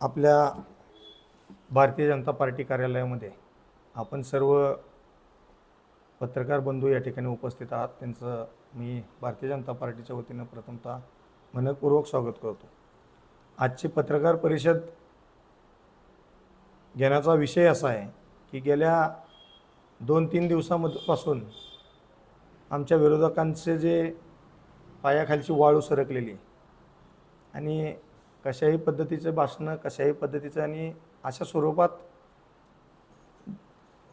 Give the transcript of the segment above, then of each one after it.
आपल्या भारतीय जनता पार्टी कार्यालयामध्ये आपण सर्व पत्रकार बंधू या ठिकाणी उपस्थित आहात. त्यांचं मी भारतीय जनता पार्टीच्या वतीनं प्रथमतः मनपूर्वक स्वागत करतो. आजची पत्रकार परिषद घेण्याचा विषय असा आहे की गेल्या दोन तीन दिवसामधपासून आमच्या विरोधकांचे जे पायाखालची वाळू सरकलेली आणि कशाही पद्धतीचं भाषणं कशाही पद्धतीचं आणि अशा स्वरूपात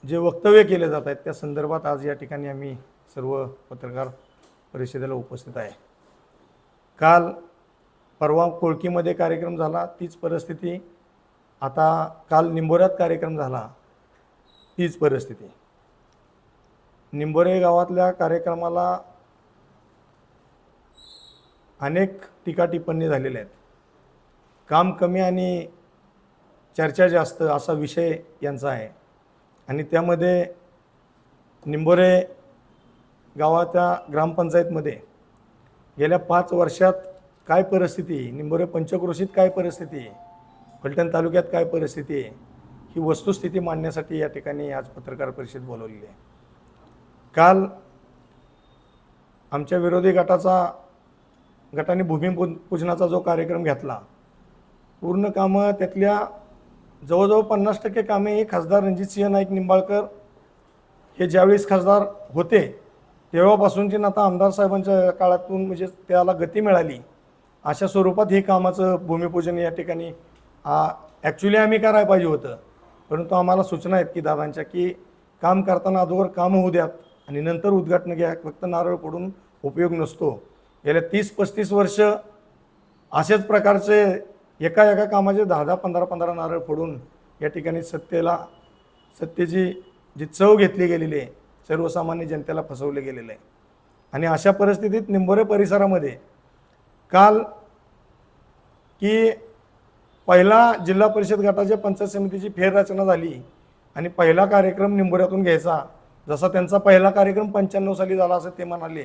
जे वक्तव्य केले जात आहेत त्या संदर्भात आज या ठिकाणी आम्ही सर्व पत्रकार परिषदेला उपस्थित आहे. काल परवा कोळकीमध्ये कार्यक्रम झाला तीच परिस्थिती आता काल निंबोऱ्यात कार्यक्रम झाला तीच परिस्थिती. निंबोरे गावातल्या कार्यक्रमाला अनेक टीका टिप्पणी झालेल्या आहेत. काम कमी आणि चर्चा जास्त असा विषय यांचा आहे. आणि त्यामध्ये निंबोरे गावाच्या ग्रामपंचायतमध्ये गेल्या पाच वर्षात काय परिस्थिती निंबोरे पंचक्रोशीत काय परिस्थिती फलटण तालुक्यात काय परिस्थिती आहे? ही वस्तुस्थिती मांडण्यासाठी या ठिकाणी आज पत्रकार परिषद बोलवलेली आहे. काल आमच्या विरोधी गटाचा गटाने भूमिपूजनाचा जो कार्यक्रम घेतला पूर्ण कामं त्यातल्या जवळजवळ पन्नास टक्के कामे हे खासदार रणजितसिंह नाईक निंबाळकर हे ज्यावेळेस खासदार होते तेव्हापासूनचे ना आता आमदार साहेबांच्या काळातून म्हणजे त्याला गती मिळाली अशा स्वरूपात हे कामाचं भूमिपूजन या ठिकाणी ॲक्च्युली आम्ही करायला पाहिजे होतं. परंतु आम्हाला सूचना आहेत की दादांच्या की काम करताना अगोदर काम होऊ द्यात आणि नंतर उद्घाटन घ्या फक्त नारळ पडून उपयोग नसतो. गेल्या तीस पस्तीस वर्ष असेच प्रकारचे एका एका कामाचे दहा दहा पंधरा पंधरा नारळ फोडून या ठिकाणी सत्तेला सत्तेची जी चव घेतली गेलेली आहे सर्वसामान्य जनतेला फसवले गेलेलं आहे. आणि अशा परिस्थितीत निंबोरे परिसरामध्ये काल की पहिला जिल्हा परिषद गटाच्या पंचायत समितीची फेररचना झाली आणि पहिला कार्यक्रम निंबोऱ्यातून घ्यायचा जसा त्यांचा पहिला कार्यक्रम पंच्याण्णव साली झाला असं ते म्हणाले.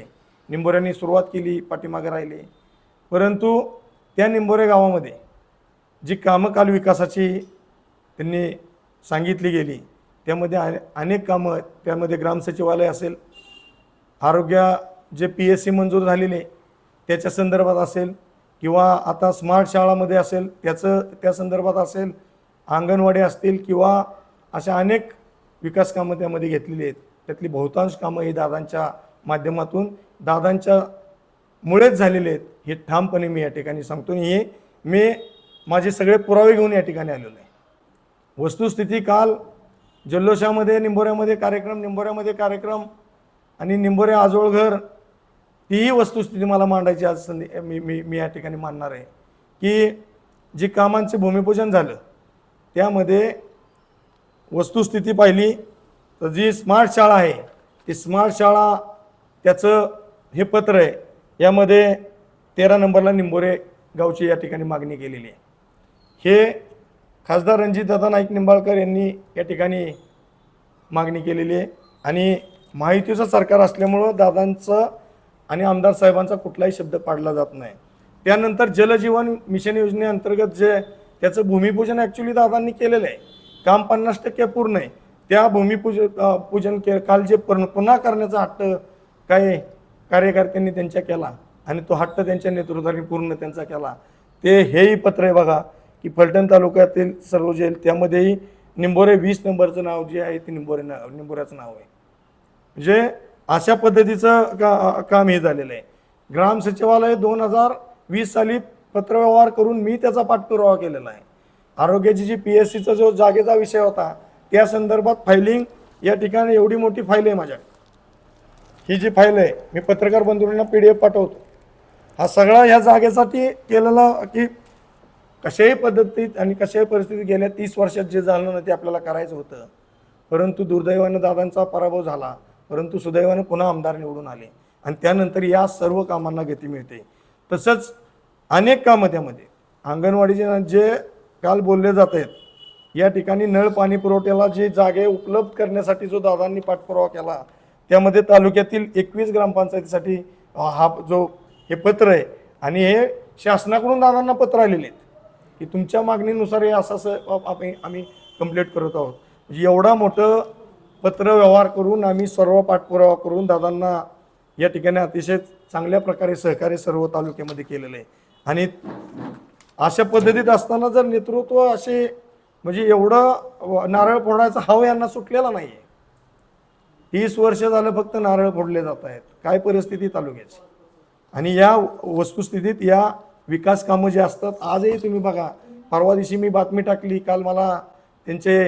निंबोऱ्यांनी सुरुवात केली पाठीमागे राहिले. परंतु त्या निंबोरे गावामध्ये जी कामं काल विकासाची त्यांनी सांगितली गेली त्यामध्ये अने- अनेक कामं त्यामध्ये ग्रामसचिवालय असेल आरोग्य जे पी एस सी मंजूर झालेले त्याच्या संदर्भात असेल किंवा आता स्मार्ट शाळामध्ये असेल त्याचं त्या संदर्भात असेल अंगणवाडी असतील किंवा अशा अनेक विकास कामं त्यामध्ये घेतलेली आहेत. त्यातली बहुतांश कामं ही दादांच्या माध्यमातून दादांच्या मुळेच झालेले आहेत हे ठामपणे मी या ठिकाणी सांगतो. हे मी माझे सगळे पुरावे घेऊन या ठिकाणी आलेलो आहे. वस्तुस्थिती काल जल्लोषामध्ये निंबोऱ्यामध्ये कार्यक्रम निंबोऱ्यामध्ये कार्यक्रम आणि निंबोरे आजोळघर तीही वस्तुस्थिती मला मांडायची आज संधी मी मी मी या ठिकाणी मांडणार आहे. की जी कामांचे भूमिपूजन झालं त्यामध्ये वस्तुस्थिती पाहिली तर जी स्मार्ट शाळा आहे ती स्मार्ट शाळा त्याचं हे पत्र आहे यामध्ये तेरा नंबरला निंबोरे गावची या ठिकाणी मागणी केलेली आहे. हे खासदार रणजितदादा नाईक निंबाळकर यांनी या ठिकाणी मागणी केलेली आहे. आणि माहितीचं सरकार असल्यामुळं दादांचं आणि आमदार साहेबांचा कुठलाही शब्द पाडला जात नाही. त्यानंतर जलजीवन मिशन योजनेअंतर्गत जे त्याचं भूमिपूजन ॲक्च्युली दादांनी केलेलं आहे. काम पन्नास टक्के पूर्ण आहे. त्या भूमिपूज पूजन के काल जे पुन्हा करण्याचा हट्ट काय कार्यकर्त्यांनी त्यांच्या केला आणि तो हट्ट त्यांच्या नेतृत्वाने पूर्ण त्यांचा केला. ते हेही पत्र आहे बघा. की फलटण तालुक्यातील सर्व जे त्यामध्येही निंबोरे वीस नंबरचं नाव जे आहे ते निंबोरे नाव निंबोऱ्याचं नाव आहे. म्हणजे अशा पद्धतीचं का काम हे झालेलं आहे. ग्राम सचिवालय दोन हजार वीस साली पत्रव्यवहार करून मी त्याचा पाठपुरावा केलेला आहे. आरोग्याची जी पी एस सीचा जो जागेचा विषय होता त्या संदर्भात फायलिंग या ठिकाणी एवढी मोठी फाईल आहे माझ्या ही जी फाईल आहे मी पत्रकार बंधूंना पी डी एफ पाठवतो. हा सगळा ह्या जागेसाठी केलेला की कशाही पद्धतीत आणि कशाही परिस्थितीत गेल्या तीस वर्षात जे झालं ना ते आपल्याला करायचं होतं. परंतु दुर्दैवानं दादांचा पराभव झाला. परंतु सुदैवानं पुन्हा आमदार निवडून आले. आणि त्यानंतर या सर्व कामांना गती मिळते. तसंच अनेक कामं त्यामध्ये. अंगणवाडीचे जे काल बोलले जात आहेत या ठिकाणी नळ पाणी पुरवठ्याला जे जागे उपलब्ध करण्यासाठी जो दादांनी पाठपुरावा केला त्यामध्ये तालुक्यातील एकवीस ग्रामपंचायतीसाठी हा जो हे पत्र आहे आणि हे शासनाकडून दादांना पत्र आलेले आहेत. की तुमच्या मागणीनुसार हे असं असं आम्ही आम्ही कंप्लीट करत आहोत. म्हणजे एवढा मोठं पत्र व्यवहार करून आम्ही सर्व पाठपुरावा करून दादांना या ठिकाणी अतिशय चांगल्या प्रकारे सहकार्य सर्व तालुक्यामध्ये केलेलं आहे. आणि अशा पद्धतीत असताना जर नेतृत्व असे म्हणजे एवढं नारळ फोडायचा हाव यांना सुटलेला नाही आहे तीस वर्ष झालं फक्त नारळ फोडले जात आहेत. काय परिस्थिती तालुक्याची? आणि या वस्तुस्थितीत या विकास कामं जे असतात आजही तुम्ही बघा. परवा दिवशी मी बातमी टाकली काल मला त्यांचे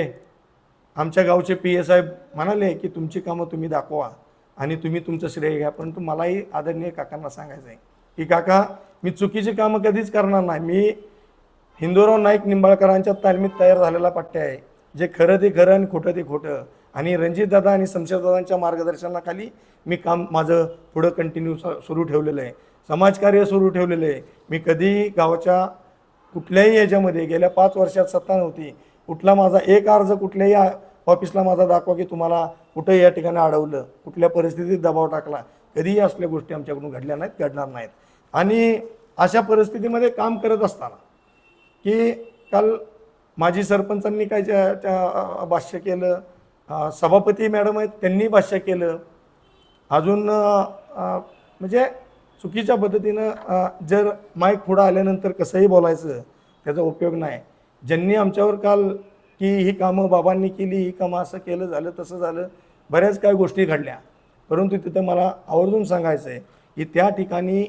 आमच्या गावचे पी एस साहेब म्हणाले की तुमची कामं तुम्ही दाखवा आणि तुम्ही तुमचं श्रेय घ्या. परंतु मलाही आदरणीय काकांना सांगायचं आहे की काका मी चुकीची कामं कधीच करणार नाही. मी हिंदूराव नाईक निंबाळकरांच्या तालमीत तयार झालेला पट्ट्या आहे जे खरं ते खरं आणि खोटं ते खोटं. आणि रणजितदादा आणि शमशेरदादांच्या मार्गदर्शनाखाली मी काम माझं पुढं कंटिन्यू सुरू ठेवलेलं आहे. समाजकार्य सुरू ठेवलेलं आहे. मी कधीही गावाच्या कुठल्याही याच्यामध्ये गेल्या पाच वर्षात सत्ता नव्हती. कुठला माझा एक अर्ज कुठल्याही ऑफिसला माझा दाखवा की तुम्हाला कुठं या ठिकाणी अडवलं कुठल्या परिस्थितीत दबाव टाकला. कधीही असल्या गोष्टी आमच्याकडून घडल्या नाहीत घडणार नाहीत. आणि अशा परिस्थितीमध्ये काम करत असताना की काल माजी सरपंचांनी काय त्या- भाष्य केलं सभापती मॅडम आहेत त्यांनी भाष्य केलं. अजून म्हणजे चुकीच्या पद्धतीनं जर माईक पुढं आल्यानंतर कसंही बोलायचं त्याचा उपयोग नाही. ज्यांनी आमच्यावर काल की ही कामं बाबांनी केली ही कामं असं केलं झालं तसं झालं बऱ्याच काही गोष्टी घडल्या. परंतु तिथं मला आवर्जून सांगायचं आहे की त्या ठिकाणी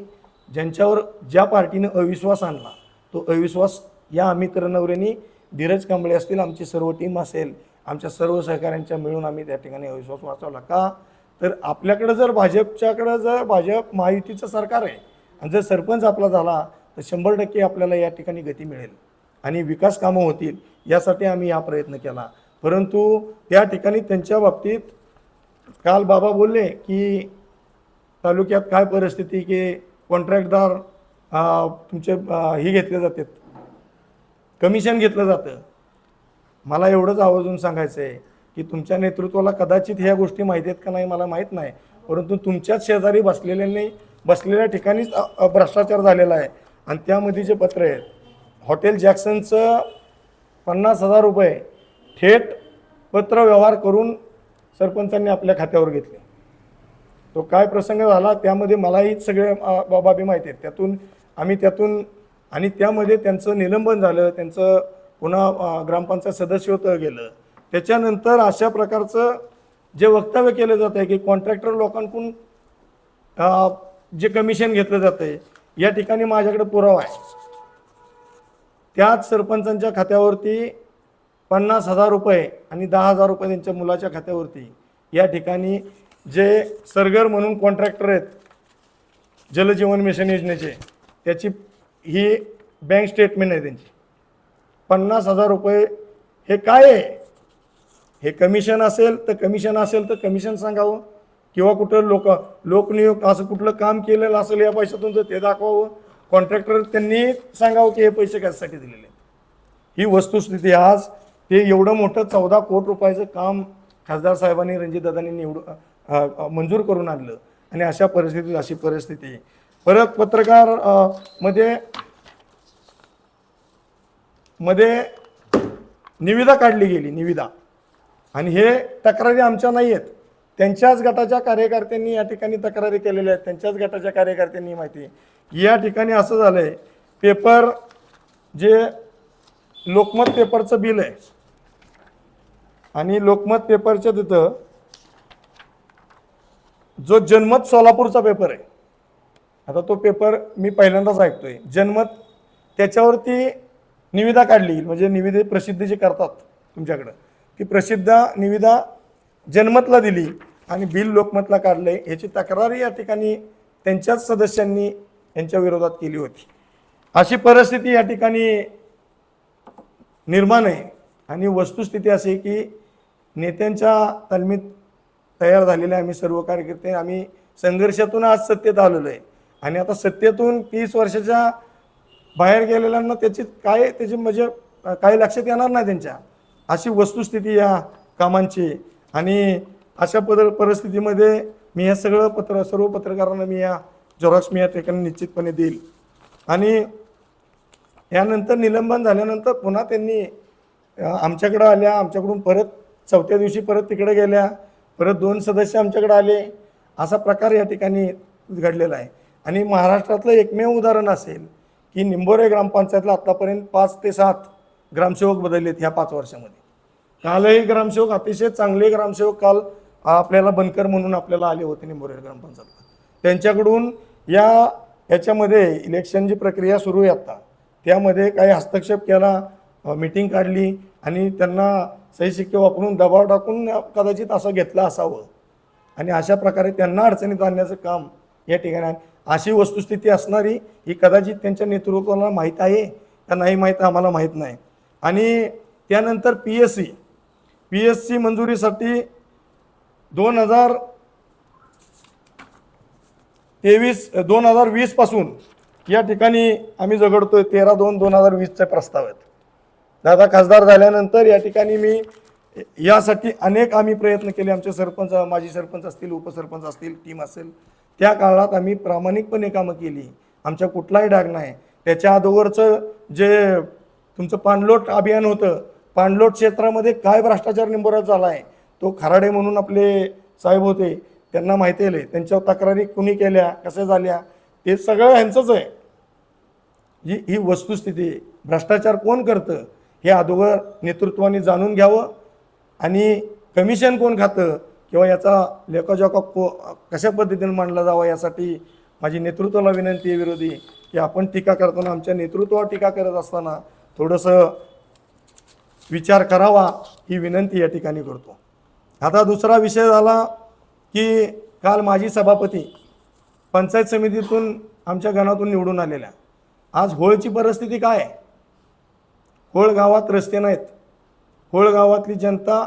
ज्यांच्यावर ज्या पार्टीनं अविश्वास आणला तो अविश्वास या आम्ही रणवरेंनी धीरज कांबळे असतील आमची सर्व टीम असेल आमच्या सर्व सहकाऱ्यांच्या मिळून आम्ही त्या ठिकाणी अविश्वास वाचवला. का? तर आपल्याकडं जर भाजपच्याकडं जर भाजप महायुतीचं सरकार आहे आणि जर सरपंच आपला झाला तर शंभर टक्के आपल्याला या ठिकाणी गती मिळेल आणि विकास कामं होतील यासाठी आम्ही हा प्रयत्न केला. परंतु त्या ठिकाणी त्यांच्या बाबतीत काल बाबा बोलले की तालुक्यात काय परिस्थिती की कॉन्ट्रॅक्टदार तुमचे हे घेतले जातात. कमिशन घेतलं जातं. मला एवढंच आवर्जून सांगायचं आहे की तुमच्या नेतृत्वाला कदाचित ह्या गोष्टी माहिती आहेत का नाही मला माहीत नाही. परंतु तुमच्याच शेजारी बसलेल्यांनी बसलेल्या ठिकाणीच भ्रष्टाचार झालेला आहे. आणि त्यामध्ये जे पत्र आहेत हॉटेल जॅक्सनचं पन्नास हजार रुपये थेट पत्र व्यवहार करून सरपंचांनी आपल्या खात्यावर घेतले. तो काय प्रसंग झाला त्यामध्ये मलाही सगळे बा- बाबी माहिती आहेत. त्यातून आम्ही त्यातून आणि त्यामध्ये त्यांचं निलंबन झालं त्यांचं पुन्हा ग्रामपंचायत सदस्यत्व गेलं. त्याच्यानंतर अशा प्रकारचं जे वक्तव्य केलं जात आहे की कॉन्ट्रॅक्टर लोकांकडून जे कमिशन घेतलं जातं आहे या ठिकाणी माझ्याकडे पुरावा आहे. त्याच सरपंचांच्या खात्यावरती पन्नास हजार रुपये आणि दहा हजार रुपये त्यांच्या मुलाच्या खात्यावरती या ठिकाणी जे सरगर म्हणून कॉन्ट्रॅक्टर आहेत जलजीवन मिशन योजनेचे त्याची ही बँक स्टेटमेंट आहे त्यांची. पन्नास हजार रुपये हे काय आहे? हे कमिशन असेल तर कमिशन असेल तर कमिशन सांगावं. किंवा कुठं लोक लोकनियोग असं कुठलं काम केलेलं असेल या पैशातून जर ते दाखवावं. कॉन्ट्रॅक्टर त्यांनी सांगावं की हे पैसे कशासाठी दिलेले आहेत. ही वस्तुस्थिती आज. ते एवढं मोठं चौदा कोटी रुपयाचं काम खासदार साहेबांनी रणजितदादांनी निवडून मंजूर करून आणलं. आणि अशा परिस्थितीत अशी परिस्थिती परत पत्रकारमध्ये मध्ये निविदा काढली गेली निविदा. आणि हे तक्रारी आमच्या नाही आहेत. त्यांच्याच गटाच्या कार्यकर्त्यांनी या ठिकाणी तक्रारी केलेल्या आहेत. त्यांच्याच गटाच्या कार्यकर्त्यांनी माहिती या ठिकाणी असं झालं आहे पेपर जे लोकमत पेपरचं बिल आहे आणि लोकमत पेपरच्या तिथं जो जनमत सोलापूरचा पेपर आहे आता तो पेपर मी पहिल्यांदाच ऐकतोय. जनमत त्याच्यावरती निविदा काढली म्हणजे निविदे प्रसिद्धी जे करतात तुमच्याकडं. ती प्रसिद्ध निविदा जनमतला दिली आणि बिल लोकमतला काढले याची तक्रारी या ठिकाणी त्यांच्याच सदस्यांनी यांच्या विरोधात केली होती. अशी परिस्थिती या ठिकाणी निर्माण आहे आणि वस्तुस्थिती अशी आहे की नेत्यांच्या तालमीत तयार झालेले आम्ही सर्व कार्यकर्ते आम्ही संघर्षातून आज सत्तेत आलेलो आहे. आणि आता सत्तेतून तीस वर्षाच्या बाहेर गेलेल्यांना त्याची काय त्याची म्हणजे काही लक्षात येणार नाही त्यांच्या. अशी वस्तुस्थिती या कामांची. आणि अशा पद परिस्थितीमध्ये मी हे सगळं पत्र सर्व पत्रकारांना मी या झेरॉक्स मी या ठिकाणी निश्चितपणे देईल. आणि यानंतर निलंबन झाल्यानंतर पुन्हा त्यांनी आमच्याकडं आल्या आमच्याकडून परत चौथ्या दिवशी परत तिकडे गेल्या परत दोन सदस्य आमच्याकडे आले. असा प्रकार या ठिकाणी घडलेला आहे. आणि महाराष्ट्रातलं एकमेव उदाहरण असेल की निंबोरे ग्रामपंचायतला आत्तापर्यंत पाच ते सात ग्रामसेवक बदललेत ह्या पाच वर्षामध्ये. कालही ग्रामसेवक अतिशय चांगले ग्रामसेवक काल आपल्याला बनकर म्हणून आपल्याला आले होते निंबोरे ग्रामपंचायतला. त्यांच्याकडून या याच्यामध्ये इलेक्शनची प्रक्रिया सुरू आहे आता त्यामध्ये काही हस्तक्षेप केला मिटिंग काढली आणि त्यांना सही शिक्के वापरून दबाव टाकून कदाचित असं घेतलं असावं. आणि अशा प्रकारे त्यांना अडचणीत आणण्याचं काम या ठिकाणी अशी वस्तुस्थिती असणारी ही कदाचित त्यांच्या नेतृत्वाला माहीत आहे का नाही माहीत आम्हाला माहीत नाही. आणि त्यानंतर P S C P S C मंजुरीसाठी दोन हजार तेवीस दोन हजार वीसपासून या ठिकाणी आम्ही झगडतोय. तेरा दोन दोन हजार वीसचे प्रस्ताव आहेत. दादा खासदार झाल्यानंतर या ठिकाणी मी यासाठी अनेक आम्ही प्रयत्न केले. आमचे सरपंच माजी सरपंच असतील उपसरपंच असतील टीम असेल. त्या काळात आम्ही प्रामाणिकपणे कामं केली. आमच्या कुठलाही डाग नाही. त्याच्या अगोदरचं जे तुमचं पाणलोट अभियान होतं. पाणलोट क्षेत्रामध्ये काय भ्रष्टाचार निंबोरात झाला आहे तो खराडे म्हणून आपले साहेब होते. त्यांना माहिती आहे त्यांच्यावर तक्रारी कुणी केल्या कशा झाल्या? ते सगळं ह्यांचंच आहे. ही ही वस्तुस्थिती भ्रष्टाचार कोण करतं? हे अगोदर नेतृत्वाने जाणून घ्यावं. आणि कमिशन कोण खातं? किंवा याचा लेखाजोखा को कशा पद्धतीने मांडला जावा यासाठी माझी नेतृत्वाला विनंती आहे विरोधी की आपण टीका करताना आमच्या नेतृत्वावर टीका करत असताना थोडंसं विचार करावा ही विनंती या ठिकाणी करतो. आता दुसरा विषय झाला की काल माजी सभापती पंचायत समितीतून आमच्या गणातून निवडून आलेल्या. आज होळची परिस्थिती काय आहे? होळ गावात रस्ते नाहीत. होळ गावातली जनता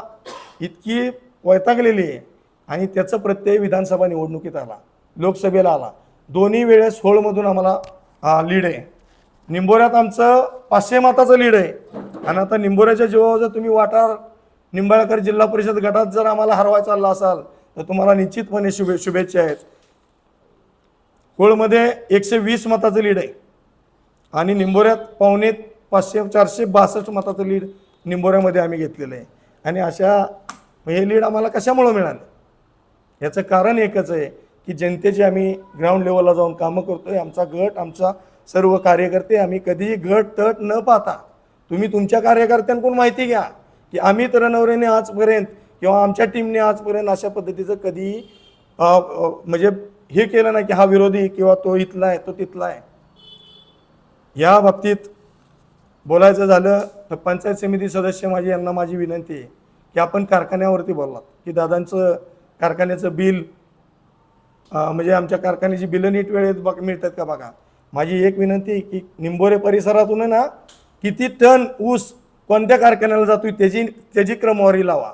इतकी वैतागलेली आहे आणि त्याचं प्रत्यय विधानसभा निवडणुकीत आला लोकसभेला आला. दोन्ही वेळेस होळमधून आम्हाला लीड आहे. निंबोऱ्यात आमचं पाचशे माताचं लीड आहे. आणि आता निंबोऱ्याच्या जीवावर जर तुम्ही वाटार निंबाळकर जिल्हा परिषद गटात जर आम्हाला हरवायचा चालला असाल तर तुम्हाला निश्चितपणे शुभे शुभेच्छा आहेत. कुळमध्ये एकशे वीस मताचं लीड आहे. आणि निंबोऱ्यात पावणे पाचशे चारशे बासष्ट मताचं लीड निंबोऱ्यामध्ये आम्ही घेतलेलं आहे. आणि अशा हे लीड आम्हाला कशामुळं मिळालं? याचं कारण एकच आहे की जनतेची आम्ही ग्राउंड लेवलला जाऊन कामं करतो आहे आमचा गट आमचा सर्व कार्यकर्ते आम्ही कधीही घट तट न पाहता तुम्ही तुमच्या कार्यकर्त्यांकडून माहिती घ्या की आम्ही तरनवरेने आजपर्यंत किंवा आमच्या टीमने आजपर्यंत अशा पद्धतीचं कधीही म्हणजे हे केलं नाही की हा विरोधी किंवा तो इथला आहे तो तिथला आहे. या बाबतीत बोलायचं झालं तर पंचायत समिती सदस्य माझी यांना माझी विनंती आहे की आपण कारखान्यावरती बोललात की दादांचं कारखान्याचं बिल म्हणजे आमच्या कारखान्याची बिलं नीट वेळेत बघ मिळतात का बघा? माझी एक विनंती आहे की निंबोरे परिसरातून आहे ना किती टन ऊस कोणत्या कारखान्याला जातोय त्याची त्याची क्रमवारी लावा.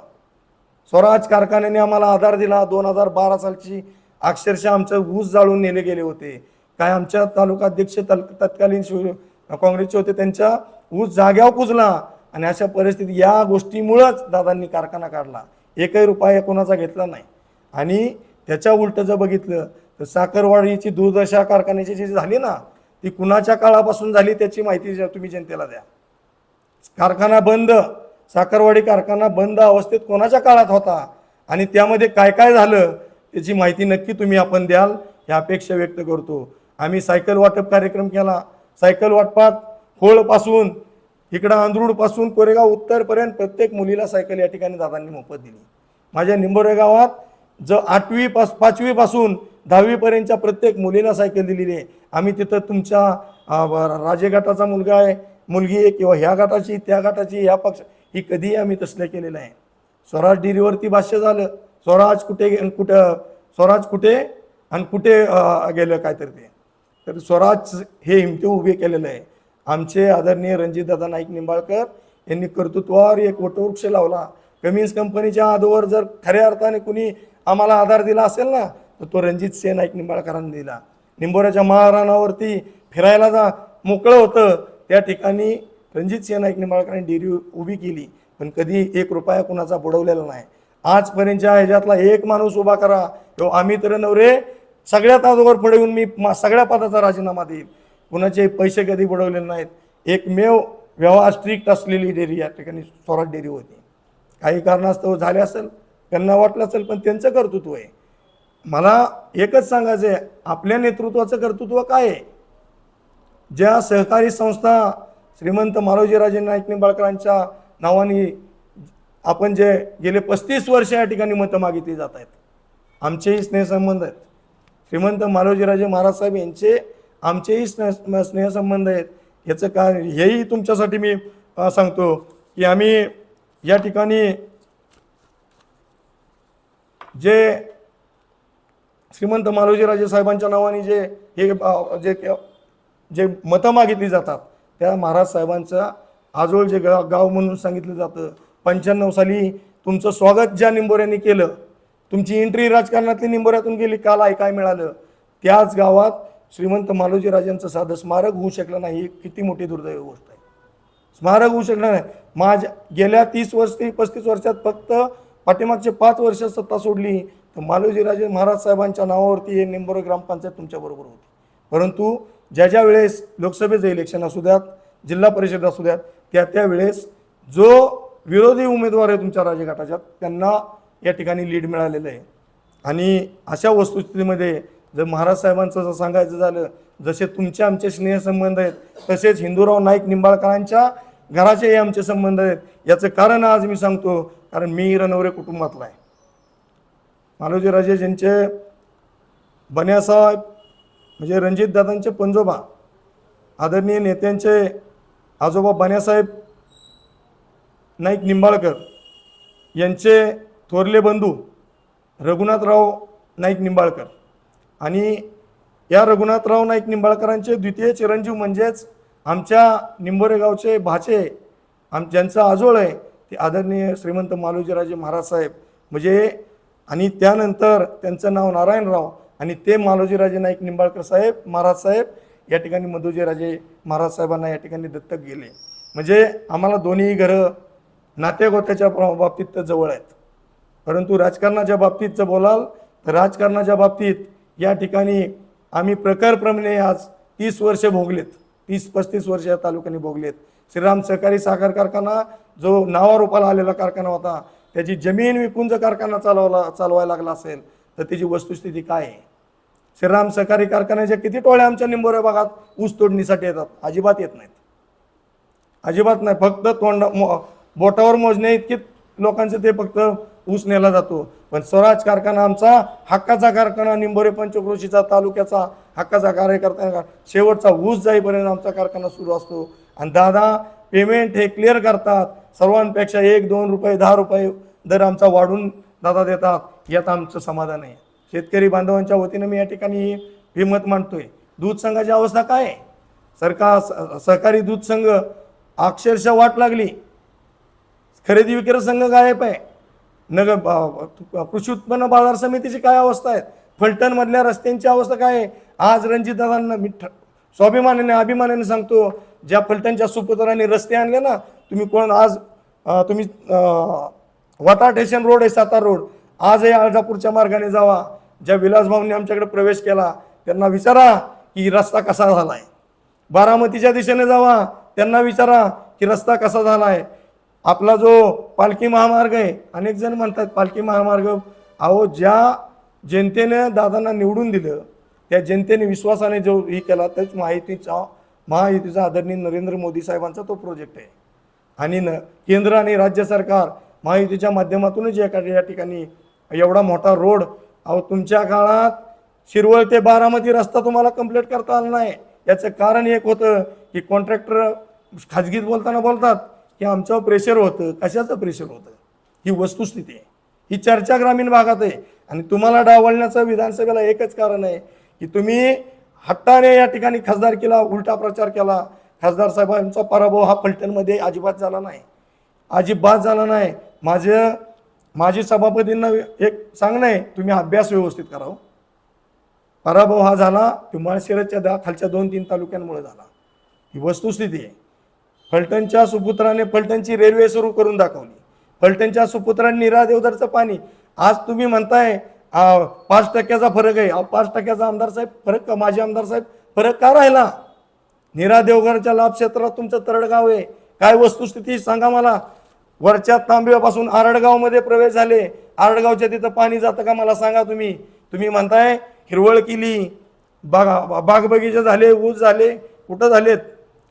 स्वराज कारखान्याने आम्हाला आधार दिला. दोन हजार बारा सालची अक्षरशः आमचं ऊस जाळून नेले गेले होते. काय आमच्या तालुका अध्यक्ष तल तत्कालीन शिव काँग्रेसचे होते त्यांच्या ऊस जाग्यावर कुजला आणि अशा परिस्थितीत या गोष्टीमुळंच दादांनी कारखाना काढला. एकही रुपया कोणाचा घेतला नाही. आणि त्याच्या उलटं जर बघितलं तर साखरवाडीची दुर्दशा कारखान्याची जी झाली ना ती कुणाच्या काळापासून झाली त्याची माहिती तुम्ही जनतेला द्या. कारखाना बंद साखरवाडी कारखाना बंद अवस्थेत कोणाच्या काळात होता आणि त्यामध्ये काय काय झालं त्याची माहिती नक्की तुम्ही आपण द्याल ही अपेक्षा व्यक्त करतो. आम्ही सायकल वाटप कार्यक्रम केला. सायकल वाटपात होळपासून इकडं आंधरूडपासून कोरेगाव उत्तरपर्यंत प्रत्येक मुलीला सायकल या ठिकाणी दादांनी मोफत दिली. माझ्या निंबोरे गावात जो आठवी पास पाचवीपासून दहावीपर्यंतच्या प्रत्येक मुलीला सायकल दिलेली आहे. आम्ही तिथं तुमच्या राजेघाटाचा राजे गटाचा मुलगा आहे मुलगी आहे किंवा ह्या गटाची त्या गटाची ह्या पक्ष ही कधीही आम्ही तसलं केलेलं आहे. स्वराज डिरीवरती भाष्य झालं. स्वराज कुठे कुठं स्वराज कुठे आणि कुठे गेलं काय तर ते. तर स्वराज हे हिमते उभे केलेलं आहे. आमचे आदरणीय रणजितदादा नाईक निंबाळकर यांनी कर्तृत्वावर एक वटवृक्ष लावला. कमिन्स कंपनीच्या आधोवर जर खऱ्या अर्थाने कुणी आम्हाला आधार दिला असेल ना तर तो रणजित सेन नाईक निंबाळकरांनी दिला. निंबोऱ्याच्या महाराणावरती फिरायला जा मोकळं होतं. त्या ठिकाणी रणजित सिंह नाईक निंबाळकरांनी डेअरी उभी केली. पण कधी एक रुपया कुणाचा बुडवलेला नाही. आजपर्यंतच्या ह्याच्यातला एक माणूस उभा करा. तो आम्ही तर नवरे सगळ्यात अगोदर पुढे येऊन मी मा- सगळ्या पदाचा राजीनामा देईल कुणाचे पैसे कधी बुडवलेले नाहीत. एकमेव व्यवहार स्ट्रिक्ट असलेली डेअरी या ठिकाणी स्वराज डेअरी होती. काही कारणास्तव झाले असेल त्यांना वाटलं असेल पण त्यांचं कर्तृत्व आहे. मला एकच सांगायचं आहे आपल्या नेतृत्वाचं कर्तृत्व काय आहे? ज्या सहकारी संस्था श्रीमंत मालोजीराजे नाईक निंबाळकरांच्या नावाने आपण जे गेले पस्तीस वर्ष या ठिकाणी मतं मागितली जात आहेत. आमचेही स्नेहसंबंध आहेत. श्रीमंत मालोजीराजे महाराज साहेब यांचे आमचेही स्नेह स्नेहसंबंध आहेत. याचं काय हेही तुमच्यासाठी मी सांगतो की आम्ही या ठिकाणी जे श्रीमंत मालोजीराजे साहेबांच्या नावाने जे हे जे जे मतं मागितली जातात त्या महाराज साहेबांचा आजोळ जे गाव गाव म्हणून सांगितलं जातं. पंच्याण्णव साली तुमचं स्वागत ज्या निंबोऱ्यांनी केलं तुमची एंट्री राजकारणातली निंबोऱ्यातून गेली काल ऐकाय मिळालं? त्याच गावात श्रीमंत मालोजीराजांचं साधं स्मारक होऊ शकलं नाही ही किती मोठी दुर्दैवी गोष्ट आहे. स्मारक होऊ शकलं नाही. माझ्या गेल्या तीस वर्ष ते पस्तीस वर्षात फक्त पाठीमागचे पाच वर्ष सत्ता सोडली तर मालोजीराजे महाराज साहेबांच्या नावावरती हे निंबोरे ग्रामपंचायत तुमच्याबरोबर होती. परंतु ज्या ज्या वेळेस लोकसभेचं इलेक्शन असू द्यात जिल्हा परिषद असू द्यात त्या त्यावेळेस जो विरोधी उमेदवार आहे तुमच्या राजघाटाच्या त्यांना या ठिकाणी लीड मिळालेलं आहे. आणि अशा वस्तुस्थितीमध्ये जर महाराज साहेबांचं जर सांगायचं झालं जसे तुमचे आमचे स्नेहसंबंध आहेत तसेच हिंदूराव नाईक निंबाळकरांच्या घराचेही आमचे संबंध आहेत याचं कारण आज मी सांगतो कारण मी रनवरे कुटुंबातला आहे. मालोजीराजे ज्यांचे बन्यासाहेब म्हणजे रणजितदादांचे पंजोबा आदरणीय नेत्यांचे आजोबा बन्यासाहेब नाईक निंबाळकर यांचे थोरले बंधू रघुनाथराव नाईक निंबाळकर. आणि या रघुनाथराव नाईक निंबाळकरांचे द्वितीय चिरंजीव म्हणजेच आमच्या निंबोरे गावचे भाचे आम ज्यांचं आजोळ आहे ते आदरणीय श्रीमंत मालोजीराजे महाराज साहेब. म्हणजे आणि त्यानंतर त्यांचं नाव नारायणराव आणि ते मालोजीराजे नाईक निंबाळकर साहेब महाराज साहेब या ठिकाणी मधुजीराजे महाराज साहेबांना या ठिकाणी दत्तक गेले. म्हणजे आम्हाला दोन्ही घरं नातेगोत्याच्या प्र- बाबतीत तर जवळ आहेत. परंतु राजकारणाच्या बाबतीत जर बोलाल तर राजकारणाच्या बाबतीत या ठिकाणी आम्ही प्रकारप्रमाणे आज तीस वर्षे भोगलेत. तीस पस्तीस वर्ष या तालुक्याने भोगलेत. श्रीराम सहकारी साखर कारखाना जो नावारूपाला आलेला कारखाना होता त्याची जमीन विकून जर कारखाना चालवला चालवायला लागला असेल तर त्याची वस्तुस्थिती काय आहे? श्रीराम सहकारी कारखान्याच्या किती टोळ्या आमच्या निंबोऱ्या भागात ऊस तोडणीसाठी येतात? अजिबात येत नाहीत. अजिबात नाही. फक्त तोंड मो बोटावर मोजणे इतके लोकांचे ते फक्त ऊस नेला जातो. पण स्वराज कारखाना आमचा हक्काचा कारखाना निंबोरे पंचक्रोशीचा तालुक्याचा हक्काचा कार्यकर्ता शेवटचा ऊस जाईपर्यंत आमचा कारखाना सुरू असतो. आणि दादा पेमेंट हे क्लिअर करतात. सर्वांपेक्षा एक दोन रुपये दहा रुपये दर आमचा वाढून दादा देतात यात आमचं समाधान आहे. शेतकरी बांधवांच्या वतीनं मी या ठिकाणी हे मत मांडतोय. दूध संघाची अवस्था काय आहे? सरकार सहकारी दूध संघ अक्षरशः वाट लागली. खरेदी विक्री संघ गायब आहे. नगर कृषी उत्पन्न बाजार समितीची काय अवस्था आहे? फलटणमधल्या रस्त्यांची अवस्था काय आहे? आज रणजितदादांना मी स्वाभिमानाने अभिमानाने सांगतो ज्या फलटणच्या सुपुत्रांनी रस्ते आणले ना तुम्ही कोण? आज तुम्ही वाटा स्टेशन रोड आहे सातारा रोड. आजही आळजापूरच्या मार्गाने जावा. ज्या विलास भाऊंनी आमच्याकडे प्रवेश केला त्यांना विचारा की रस्ता कसा झाला आहे बारामतीच्या दिशेने जावा त्यांना विचारा की रस्ता कसा झाला आहे आपला जो पालखी महामार्ग आहे अनेक जण म्हणतात पालखी महामार्ग अहो ज्या जनतेने दादांना निवडून दिलं त्या जनतेने विश्वासाने जो ही केला तेच माहितीचा महायुतीचा आदरणीय नरेंद्र मोदी साहेबांचा तो प्रोजेक्ट आहे. आणि न केंद्र आणि राज्य सरकार महायुतीच्या माध्यमातूनच या या ठिकाणी एवढा मोठा रोड अहो तुमच्या काळात शिरवळ ते बारामती रस्ता तुम्हाला कंप्लीट करता आला नाही. याचं कारण एक होतं की कॉन्ट्रॅक्टर खाजगीत बोलताना बोलतात की आमच्यावर प्रेशर होतं. कशाचं प्रेशर होतं? ही वस्तुस्थिती आहे. ही चर्चा ग्रामीण भागात आहे. आणि तुम्हाला डावलण्याचं विधानसभेला एकच कारण आहे की तुम्ही हट्टाने या ठिकाणी खासदार केला उलटा प्रचार केला. खासदार साहेबांचा पराभव हा फलटणमध्ये अजिबात झाला नाही. अजिबात झाला नाही. माझं माझी सभापतींना एक सांगणं आहे तुम्ही अभ्यास व्यवस्थित करावं हो. पराभव हा झाला तो माळशिरसच्या दा खालच्या दोन तीन तालुक्यांमुळे झाला. ही वस्तुस्थिती आहे. फलटणच्या सुपुत्राने फलटणची रेल्वे सुरू करून दाखवली. फलटणच्या सुपुत्रांनी निरा देवदरचं पाणी. आज तुम्ही म्हणताय पाच टक्क्याचा फरक आहे. अहो, पाच टक्क्याचा आमदार साहेब फरक का माझे आमदार साहेब फरक का राहिला? निरा देवघरच्या लाभ क्षेत्रात तुमचं तरडगाव आहे. काय वस्तुस्थिती सांगा मला. वरच्या तांब्यापासून आरडगावमध्ये प्रवेश झाले. आरडगावच्या तिथं पाणी जातं का मला सांगा तुम्ही. तुम्ही म्हणताय हिरवळ केली. बागा बाग बगीचे झाले ऊस झाले कुठं झालेत?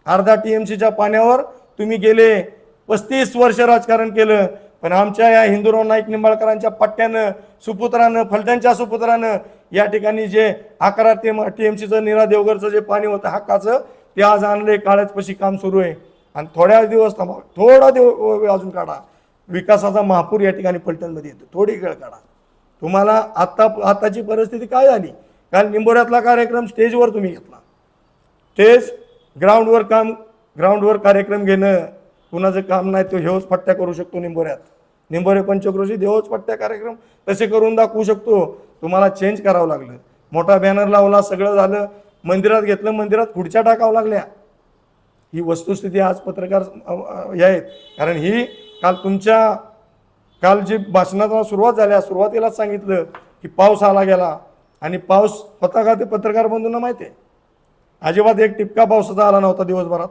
अर्धा टी एम सीच्या पाण्यावर तुम्ही गेले. पस्तीस वर्ष राजकारण केलं. पण आमच्या या हिंदूराव नाईक निंबाळकरांच्या पट्ट्यानं सुपुत्रानं फलट्यांच्या सुपुत्रानं या ठिकाणी जे अकरा टी एम टी एम सीचं निरा देवघरचं जे पाणी होतं हक्काचं ते आज आणले काळ्याचपाशी काम सुरू आहे. आणि थोड्या दिवस थांबा थोडा दिवस अजून काढा. विकासाचा महापूर या ठिकाणी पलटणमध्ये येतो. थोडी वेळ काढा. तुम्हाला आत्ता आत्ताची परिस्थिती काय झाली? काल निंबोऱ्यातला कार्यक्रम स्टेजवर तुम्ही घेतला. स्टेज ग्राउंडवर काम ग्राउंडवर कार्यक्रम घेणं कुणाचं काम नाही तो हेच पट्ट्या करू शकतो निंबोऱ्यात. निंबोरे पंचक्रोशी देवच पट्ट्या कार्यक्रम तसे करून दाखवू शकतो. तुम्हाला चेंज करावं लागलं. मोठा बॅनर लावला सगळं झालं. मंदिरात घेतलं मंदिरात खुर्च्या टाकावं लागल्या. ही वस्तुस्थिती आज पत्रकार हे आहेत. कारण ही काल तुमच्या काल जी भाषणाला सुरुवात झाल्या सुरुवातीलाच सांगितलं की पाऊस आला गेला. आणि पाऊस होता का ते पत्रकार बंधूंना माहिती आहे. अजिबात एक टिपका पावसाचा आला नव्हता दिवसभरात.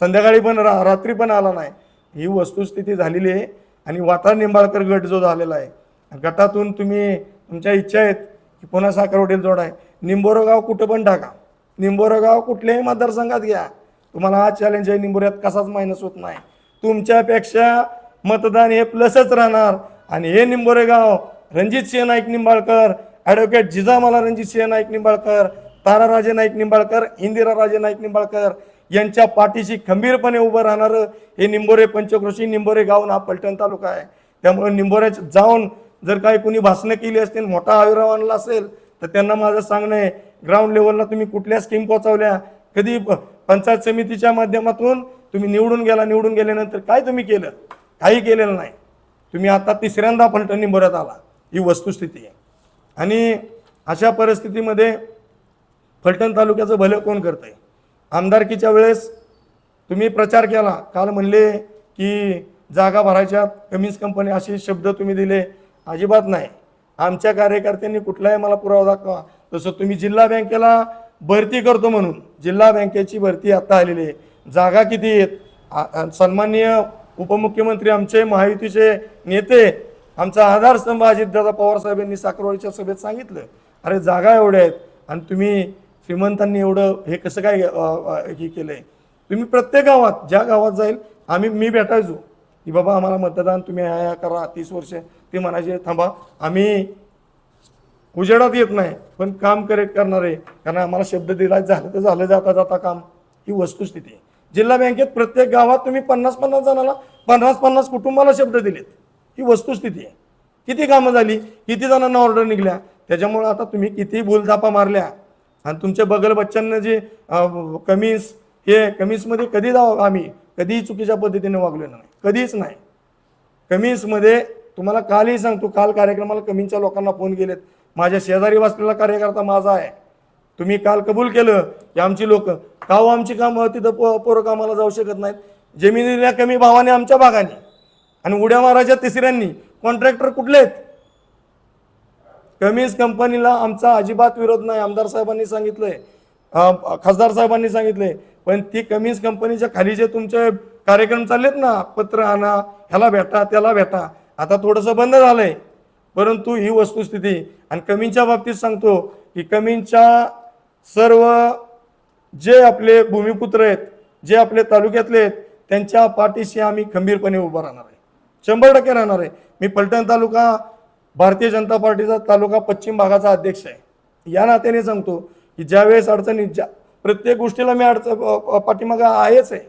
संध्याकाळी पण रा रात्री पण आला नाही. ही वस्तुस्थिती झालेली आहे आणि वाता निंबाळकर गट जो झालेला आहे. गटातून तुम्ही तुमच्या इच्छा आहेत की पुन्हा साखर हॉटेल जोड आहे निंबोरं गाव कुठं पण टाका निंबोरं गाव कुठल्याही मतदारसंघात घ्या. तुम्हाला हा चॅलेंज आहे निंबोऱ्यात कसाच मायनस होत नाही. तुमच्यापेक्षा मतदान हे प्लसच राहणार. आणि हे निंबोरे गाव रणजित सिंह नाईक निंबाळकर ॲडव्होकेट जिजामाला रणजित सिंह नाईक निंबाळकर ताराराजे नाईक निंबाळकर इंदिरा राजे नाईक निंबाळकर यांच्या पाठीशी खंबीरपणे उभं राहणारं हे निंबोरे पंचक्रोशी निंबोरे गाव हा पलटण तालुका आहे. त्यामुळे निंबोऱ्यात जाऊन जर काही कुणी भाषणं केली असतील मोठा आविर्भाव आणला असेल तर त्यांना माझं सांगणं आहे ग्राउंड लेवलला तुम्ही कुठल्या स्कीम पोचवल्या कधी प- पंचायत समितीच्या माध्यमातून तुम्ही निवडून गेला निवडून गेल्यानंतर काय तुम्ही केलं? काही केलेलं नाही. तुम्ही आता तिसऱ्यांदा फलटण भरत आला. ही वस्तुस्थिती आहे. आणि अशा परिस्थितीमध्ये फलटण तालुक्याचं भलं कोण करतंय? आमदारकीच्या वेळेस तुम्ही प्रचार केला. काल म्हणले की जागा भरायच्या कमीज कंपनी असे शब्द तुम्ही दिले. अजिबात नाही. आमच्या कार्यकर्त्यांनी कुठलाही मला पुरावा दाखवा. तसं तुम्ही जिल्हा बँकेला भरती करतो म्हणून जिल्हा बँकेची भरती आत्ता आलेली आहे. जागा किती आहेत? सन्माननीय उपमुख्यमंत्री आमचे महायुतीचे नेते आमचा आधारस्तंभ अजितदादा पवार साहेबांनी साखरवाडीच्या सभेत सांगितलं. अरे जागा एवढ्या आहेत आणि तुम्ही श्रीमंतांनी एवढं हे कसं काय हे केलं आहे तुम्ही प्रत्येक गावात ज्या गावात जाईल आम्ही मी भेटायचो. की बाबा आम्हाला मतदान तुम्ही ह्या करा तीस वर्ष. ते म्हणायचे थांबा आम्ही उजेडात येत नाही पण काम करेक्ट करणार आहे कारण आम्हाला शब्द दिला झालं तर झालं जाता जाता काम. ही वस्तुस्थिती आहे. जिल्हा बँकेत प्रत्येक गावात तुम्ही पन्नास पन्नास जणाला पन्नास पन्नास कुटुंबाला शब्द दिलेत. ही वस्तुस्थिती आहे. किती कामं झाली? किती जणांना ऑर्डर निघल्या? त्याच्यामुळं आता तुम्ही किती भूलथापा मारल्या आणि तुमच्या बगल बच्चांना जे कमीज हे कमीजमध्ये कधी जाऊ आम्ही? कधीही चुकीच्या पद्धतीने वागलेलो नाही. कधीच नाही. कमीजमध्ये तुम्हाला कालही सांगतो काल कार्यक्रमाला कमींच्या लोकांना फोन केलेत. माझ्या शेजारी बसलेला कार्यकर्ता माझा आहे. तुम्ही काल कबूल केलं की आमची लोक. का हो आमची कामं तिथं पो पोरं कामाला जाऊ शकत नाहीत? जमिनीला कमी भावाने आमच्या भागाने. आणि उड्या मारायच्या तिसऱ्यांनी. कॉन्ट्रॅक्टर कुठले आहेत? कमीज कंपनीला आमचा अजिबात विरोध नाही आमदार साहेबांनी सांगितलंय. खासदार साहेबांनी सांगितलंय. पण ती कमीज कंपनीच्या खाली जे तुमचे कार्यक्रम चाललेत ना पत्र आणा ह्याला भेटा त्याला भेटा. आता थोडंसं बंद झालंय. परंतु ही वस्तुस्थिती आणि कमींच्या बाबतीत सांगतो की कमींच्या सर्व जे आपले भूमिपुत्र आहेत जे आपले तालुक्यातले आहेत त्यांच्या पाठीशी आम्ही खंबीरपणे उभं राहणार आहे. शंभर टक्के राहणार आहे. मी पलटण तालुका भारतीय जनता पार्टीचा तालुका पश्चिम भागाचा अध्यक्ष आहे. या नात्याने सांगतो की ज्यावेळेस अडचणी ज्या प्रत्येक गोष्टीला मी अडचण पाठीमागा आहेच आहे.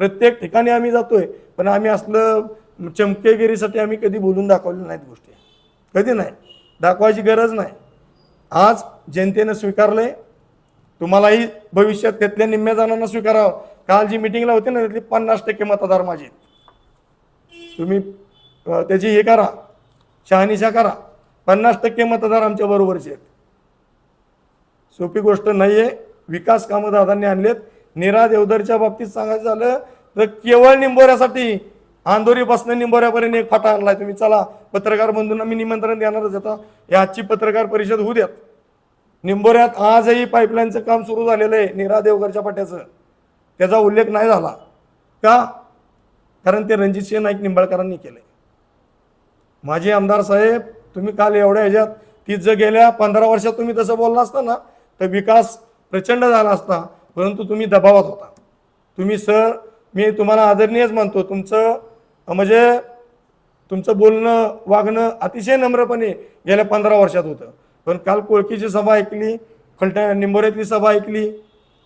प्रत्येक ठिकाणी आम्ही जातोय पण आम्ही असलं चमकेगिरीसाठी आम्ही कधी बोलून दाखवलेल्या नाहीत गोष्टी. कधी नाही. दाखवायची गरज नाही. आज जनतेनं स्वीकारले तुम्हालाही भविष्यात त्यातल्या निम्म्या जणांना स्वीकारावं. काल जी मिटिंगला होती ना त्यातली पन्नास टक्के मतदार माझे आहेत. तुम्ही त्याची हे करा. शहानिशा करा. पन्नास टक्के मतदार आमच्या बरोबरचे आहेत. सोपी गोष्ट नाही आहे विकास कामं दादांनी आणलेत. निरा देवदरच्या बाबतीत सांगायचं झालं तर केवळ निंबोऱ्यासाठी आंदोरीपासून निंबोऱ्यापर्यंत एक फाटा आणलाय. तुम्ही चला पत्रकार बंधूंना मी निमंत्रण देणारच आता. या आजची पत्रकार परिषद होऊ द्यात. निंबोऱ्यात आजही पाईपलाईनचं काम सुरू झालेलं आहे निरा देवघरच्या पाट्याचं. त्याचा उल्लेख नाही झाला. का? कारण ते रणजितसिंह नाईक निंबाळकरांनी केले माझे आमदार साहेब तुम्ही काल एवढ्या ह्याच्यात ती जर गेल्या पंधरा वर्षात तुम्ही तसं बोलला असता ना तर विकास प्रचंड झाला असता परंतु तुम्ही दबावात होता. तुम्ही सर मी तुम्हाला आदरणीयच मानतो तुमचं म्हणजे तुमचं बोलणं वागणं अतिशय नम्रपणे गेल्या पंधरा वर्षात होतं. पण काल कोळकीची सभा ऐकली खलट्या निंबोऱ्यातली सभा ऐकली.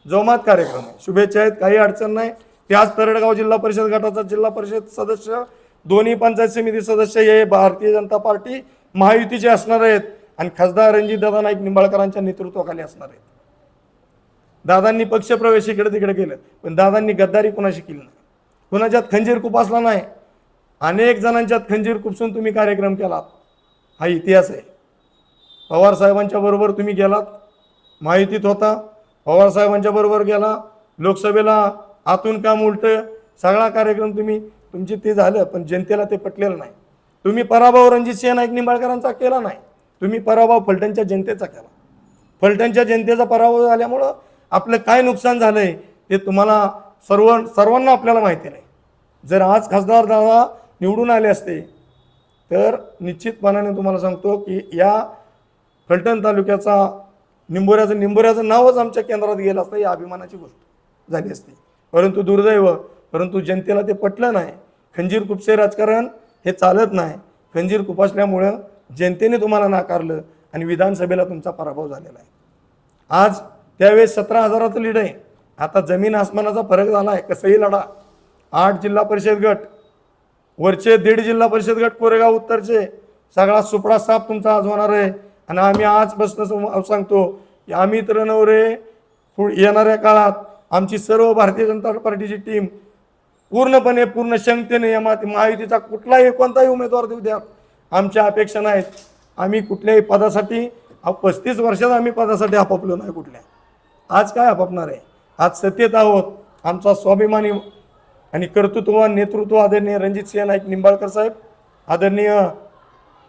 जोमात कार्यक्रम आहे. शुभेच्छा आहेत काही अडचण नाही. ते आज तरडगाव जिल्हा परिषद गटाचा जिल्हा परिषद सदस्य दोन्ही पंचायत समिती सदस्य हे भारतीय जनता पार्टी महायुतीचे असणार आहेत आणि खासदार रणजितदादा नाईक निंबाळकरांच्या नेतृत्वाखाली असणार आहेत. दादांनी पक्षप्रवेश इकडे तिकडे केलं पण दादांनी गद्दारी कुणाशी केली नाही. कुणाच्यात खंजीर कुपासला नाही. अनेक जणांच्यात खंजीर कुपसून तुम्ही कार्यक्रम केलात. हा इतिहास आहे. पवारसाहेबांच्या बरोबर तुम्ही गेलात. माहितीत होता. पवारसाहेबांच्या बरोबर गेला. लोकसभेला आतून काम उलटं सगळा कार्यक्रम तुम्ही तुमची ते झालं पण जनतेला ते पटलेलं नाही. तुम्ही पराभव रणजितसिंह नाईक निंबाळकरांचा केला नाही. तुम्ही पराभव फलटणच्या जनतेचा केला. फलटणच्या जनतेचा पराभव झाल्यामुळं आपलं काय नुकसान झालंय ते तुम्हाला सर्व सर्वांना आपल्याला माहिती नाही. जर आज खासदार दादा निवडून आले असते. तर निश्चितपणाने तुम्हाला सांगतो की या फलटण तालुक्याचा निंबोऱ्याचं निंबोऱ्याचं नावच आमच्या केंद्रात गेलं असतं ही अभिमानाची गोष्ट झाली असती. परंतु दुर्दैव परंतु जनतेला ते पटलं नाही. खंजीर कुपसे राजकारण हे चालत नाही. खंजीर कुपासल्यामुळं जनतेने तुम्हाला नाकारलं आणि विधानसभेला तुमचा पराभव झालेला आहे. आज त्यावेळेस सतरा हजाराचं लीड आहे. आता जमीन आसमानाचा फरक झाला आहे. कसंही लढा. आठ जिल्हा परिषद गट वरचे दीड जिल्हा परिषद गट कोरेगाव उत्तरचे. सगळा सुपडा साप तुमचा आज होणार आहे. आणि आम्ही आजपासून सम- सांगतो की आम्ही तर नवरे येणाऱ्या काळात आमची सर्व भारतीय जनता पार्टीची टीम पूर्णपणे पूर्ण क्षमतेने या माती महायुतीचा कुठलाही कोणताही उमेदवार देऊ द्या. आमच्या अपेक्षा नाहीत. आम्ही कुठल्याही पदासाठी पस्तीस वर्षात आम्ही पदासाठी आपापलो नाही कुठल्या. आज काय आपापणार आहे? आज सत्तेत आहोत. आमचा स्वाभिमानी आणि कर्तृत्व नेतृत्व आदरणीय रणजित सिंह नाईक निंबाळकर साहेब आदरणीय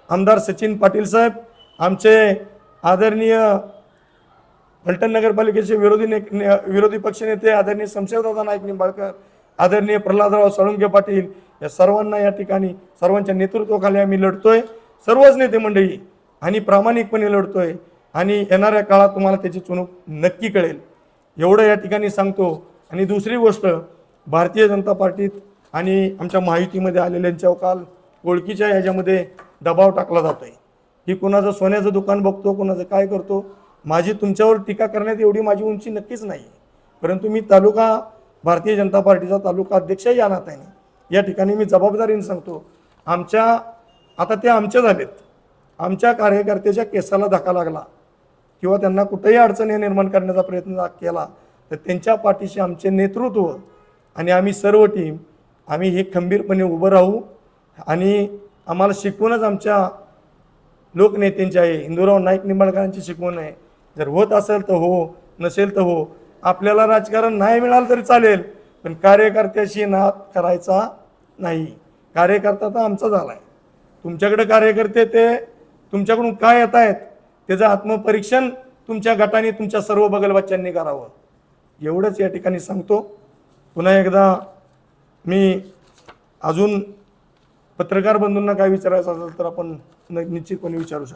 आमदार सचिन पाटील साहेब आमचे आदरणीय फलटण नगरपालिकेचे विरोधी ने ने- विरोधी पक्षनेते आदरणीय शमशेरदादा नाईक निंबाळकर आदरणीय प्रल्हादराव साळुंके पाटील या सर्वांना या ठिकाणी सर्वांच्या नेतृत्वाखाली आम्ही लढतोय. सर्वच नेते मंडळी आणि प्रामाणिकपणे लढतोय. आणि येणाऱ्या काळात तुम्हाला त्याची चुणूक नक्की कळेल. एवढं या ठिकाणी सांगतो. आणि दुसरी गोष्ट भारतीय जनता पार्टीत आणि आमच्या माहितीमध्ये आलेल्यांच्या काल ओळखीच्या ह्याच्यामध्ये दबाव टाकला जातो आहे की कुणाचं सोन्याचं दुकान बघतो कुणाचं काय करतो माझी तुमच्यावर टीका करण्यात एवढी माझी उंची नक्कीच नाही परंतु मी तालुका भारतीय जनता पार्टीचा तालुका अध्यक्षही या नात्याने. या ठिकाणी मी जबाबदारीने सांगतो आमच्या आता ते आमचे झालेत. आमच्या कार्यकर्त्याच्या केसाला धक्का लागला किंवा त्यांना कुठेही अडचणी निर्माण करण्याचा प्रयत्न केला तर त्यांच्या पाठीशी आमचे नेतृत्व आणि आम्ही सर्व टीम आम्ही हे खंबीरपणे उभं राहू आणि आम्हाला शिकवूनच आमच्या लोकनेत्यांची आहे. इंदुराव नाईक निंबाळकरांची शिकवण आहे. जर होत असेल तर हो नसेल तर हो. आपल्याला राजकारण नाही मिळालं तरी चालेल पण कार्यकर्त्याशी नाद करायचा नाही. कार्यकर्ता तर आमचा झाला आहे तुमच्याकडे कार्यकर्ते ते तुमच्याकडून काय येत आहेत त्याचं आत्मपरीक्षण तुमच्या गटाने तुमच्या सर्व बगलबच्चांनी करावं. एवढंच या ठिकाणी सांगतो. पुन्हा एकदा मी अजून पत्रकार बंधूंना काय विचारायचं असेल तर आपण निश्चितपणे विचारू शकतो.